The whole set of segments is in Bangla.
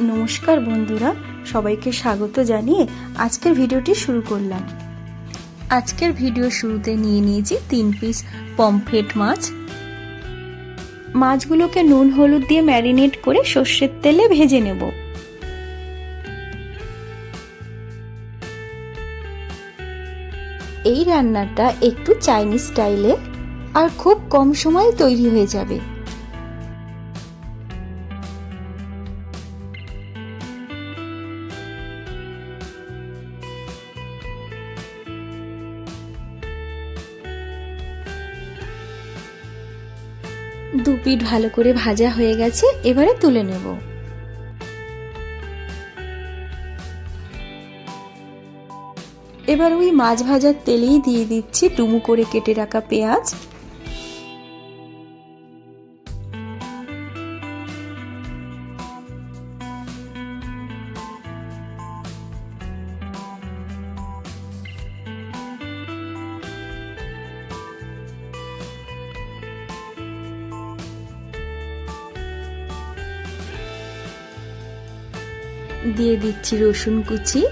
নমস্কার বন্ধুরা, সবাইকে স্বাগত জানিয়ে আজকের ভিডিওটি শুরু করলাম। আজকের ভিডিও শুরুতে নিয়ে নিয়েছি তিন পিস পমফ্রেট মাছ। মাছগুলোকে নুন, হলুদ দিয়ে ম্যারিনেট করে সর্ষের তেলে ভেজে নেব। এই রান্নাটা একটু চাইনিজ স্টাইলে আর খুব কম সময়ে তৈরি হয়ে যাবে। দু পিঠ ভালো করে ভাজা হয়ে গেছে, এবারে তুলে নেব। এবার ওই মাছ ভাজার তেলেই দিয়ে দিচ্ছি ডুমু করে কেটে রাখা পেঁয়াজ। দিয়ে দিচ্ছি রসুন কুচি।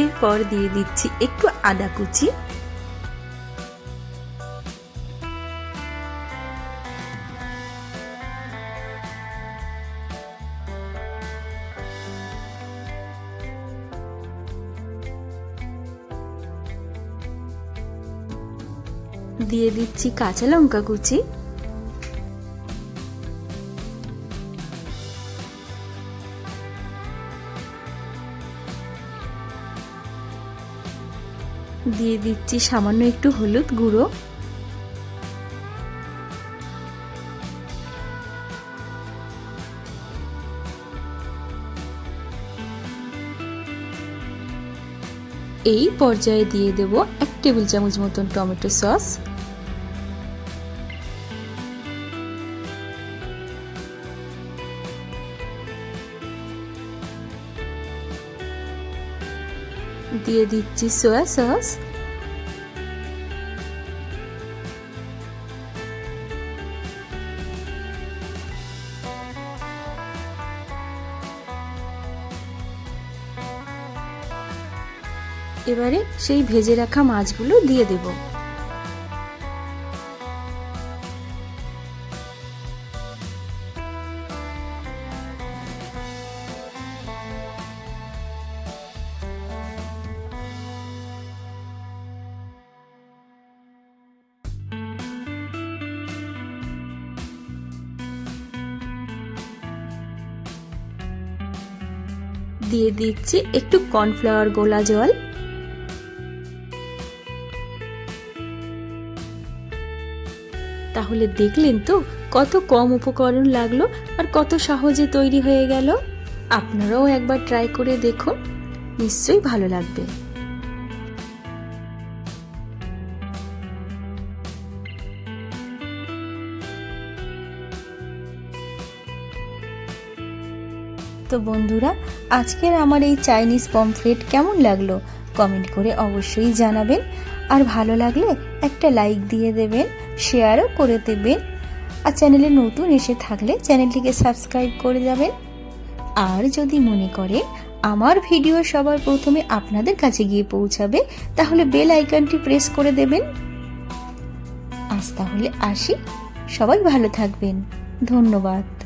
এরপর দিয়ে দিচ্ছি একটু আদা কুচি। দিয়ে দিচ্ছি কাঁচা লঙ্কা কুচি। দিয়ে দিচ্ছি সামান্য একটু হলুদ গুঁড়ো। এই পর্যায়ে দিয়ে দেব এক টেবিল চামচ মতন টমেটো সস। দিয়ে দিচ্ছি সোয়া সস এবারে সেই ভেজে রাখা মাছগুলো দিয়ে দেব। দিয়ে দিচ্ছি একটু কর্নফ্লাওয়ার গোলা জল। তাহলে দেখলেন তো কত কম উপকরণ লাগল আর কত সহজে তৈরি হয়ে গেল। আপনারাও একবার ট্রাই করে দেখুন। নিশ্চয়ই ভালো লাগবে। তো বন্ধুরা, আজকের আমার এই চাইনিজ পমফ্রেট কেমন লাগল? কমেন্ট করে অবশ্যই জানাবেন। আর ভালো লাগলে একটা লাইক দিয়ে দেবেন, শেয়ারও করে দেবেন। আর চ্যানেলে নতুন এসে থাকলে চ্যানেলটিকে সাবস্ক্রাইব করে যাবেন। আর যদি মনে করেন আমার ভিডিও সবার প্রথমে আপনাদের কাছে গিয়ে পৌঁছাবে, তাহলে বেল আইকনটি প্রেস করে দেবেন। আজ তাহলে আসি। সবাই ভালো থাকবেন। ধন্যবাদ।